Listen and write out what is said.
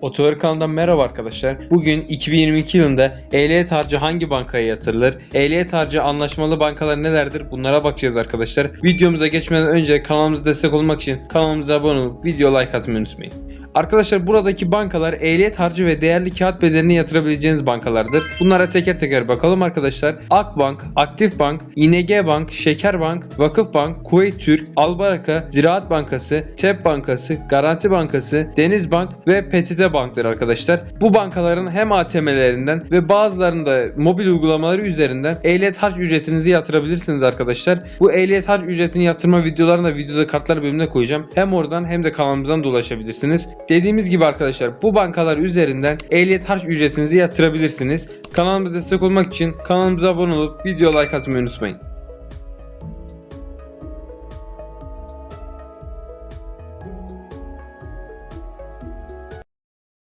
Otogar kanalından merhaba arkadaşlar. Bugün 2022 yılında ehliyet harcı hangi bankaya yatırılır? Ehliyet harcı anlaşmalı bankalar nelerdir? Bunlara bakacağız arkadaşlar. Videomuza geçmeden önce kanalımıza destek olmak için kanalımıza abone olup video like atmayı unutmayın. Arkadaşlar buradaki bankalar ehliyet harcı ve değerli kağıt bedelini yatırabileceğiniz bankalardır. Bunlara teker teker bakalım arkadaşlar. Akbank, Aktifbank, İNG Bank, Şekerbank, Vakıfbank, Kuveyt Türk, Albayaka, Ziraat Bankası, TEP Bankası, Garanti Bankası, Denizbank ve PTT ATM bankları arkadaşlar. Bu bankaların hem ATM'lerinden ve bazılarının da mobil uygulamaları üzerinden ehliyet harç ücretinizi yatırabilirsiniz arkadaşlar. Bu ehliyet harç ücretini yatırma videolarını da videoda kartlar bölümüne koyacağım. Hem oradan hem de kanalımızdan dolaşabilirsiniz. Dediğimiz gibi arkadaşlar bu bankalar üzerinden ehliyet harç ücretinizi yatırabilirsiniz. Kanalımıza destek olmak için kanalımıza abone olup video like atmayı unutmayın.